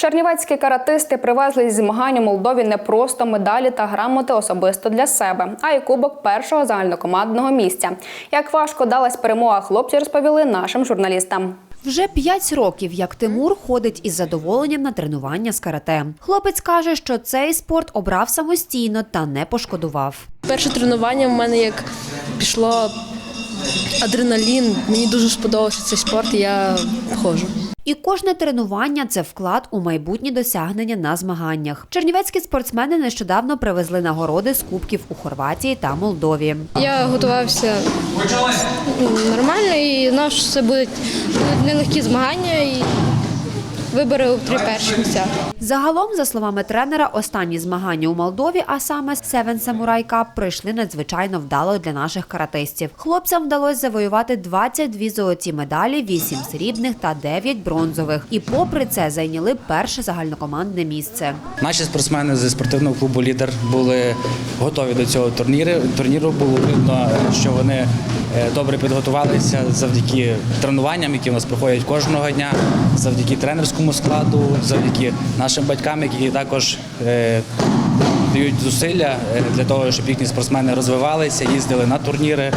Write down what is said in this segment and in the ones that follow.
Чернівецькі каратисти привезли зі змагань у Молдові не просто медалі та грамоти особисто для себе, а й кубок першого загальнокомандного місця. Як важко далась перемога, хлопці розповіли нашим журналістам. Вже п'ять років, як Тимур ходить із задоволенням на тренування з карате. Хлопець каже, що цей спорт обрав самостійно та не пошкодував. Перше тренування в мене як пішло адреналін. Мені дуже сподобався цей спорт, і я ходжу. І кожне тренування це вклад у майбутні досягнення на змаганнях. Чернівецькі спортсмени нещодавно привезли нагороди з кубків у Хорватії та Молдові. Я готувався нормально і знав, що це будуть нелегкі змагання і вибори у три перші місця. Загалом, за словами тренера, останні змагання у Молдові, а саме Seven Samurai Cup, пройшли надзвичайно вдало для наших каратистів. Хлопцям вдалося завоювати 22 золоті медалі, 8 срібних та 9 бронзових. І попри це зайняли перше загальнокомандне місце. Наші спортсмени зі спортивного клубу Лідер були готові до цього турніру. Турніру було видно, що вони е, добре підготувалися завдяки тренуванням, які у нас проходять кожного дня, завдяки тренерському складу, завдяки нашим батькам, які також е, дають зусилля е, для того, щоб їхні спортсмени розвивалися, їздили на турніри.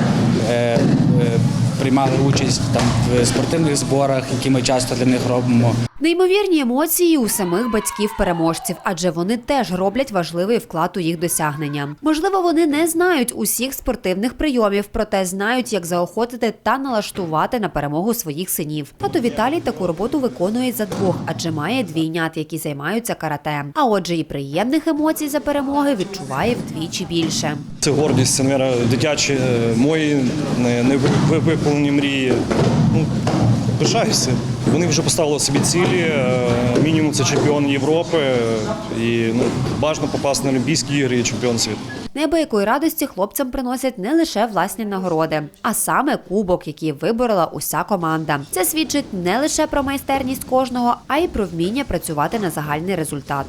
Приймали участь там в спортивних зборах, які ми часто для них робимо. Неймовірні емоції у самих батьків-переможців, адже вони теж роблять важливий вклад у їх досягнення. Можливо, вони не знають усіх спортивних прийомів, проте знають, як заохотити та налаштувати на перемогу своїх синів. Тато Віталій таку роботу виконує за двох, адже має двійнят, які займаються карате. А отже, і приємних емоцій за перемоги відчуває вдвічі більше. Це гордість, це, мабуть, дитячі е, мої не, виповнені мрії. Ну, пишаюся. Вони вже поставили собі цілі. е, Мінімум це чемпіон Європи. І ну, бажано попасти на Олімпійські ігри і чемпіон світу. Неабиякої радості хлопцям приносять не лише власні нагороди, а саме кубок, який виборола уся команда. Це свідчить не лише про майстерність кожного, а й про вміння працювати на загальний результат.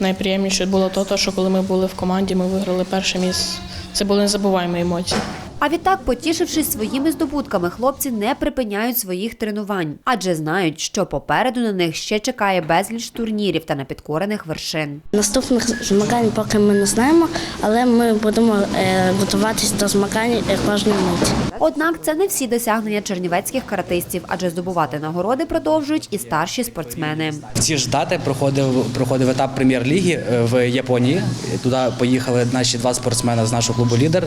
Найприємніше було то, що коли ми були в команді, ми виграли перше місце. Це були незабуваємо емоції. А відтак, потішившись своїми здобутками, хлопці не припиняють своїх тренувань, адже знають, що попереду на них ще чекає безліч турнірів та непідкорених вершин. Наступних змагань поки ми не знаємо, але ми будемо е, готуватись до змагань е, кожної миті. Однак це не всі досягнення чернівецьких каратистів, адже здобувати нагороди продовжують і старші спортсмени. Ці ж дати проходив проходив етап прем'єр-ліги е, в Японії. Туди поїхали наші два спортсмени з нашого клубу Лідер.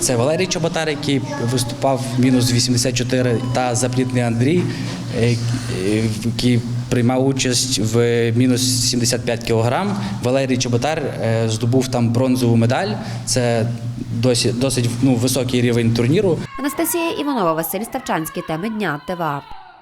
Це Валерій Чоботар, який виступав мінус 84, та заплітний Андрій, е, який приймав участь в мінус 75 кілограм. Валерій Чоботар е, здобув там бронзову медаль. Це досить, досить ну, високий рівень турніру. Анастасія Іванова, Василь Ставчанський. Теми дня ТВА.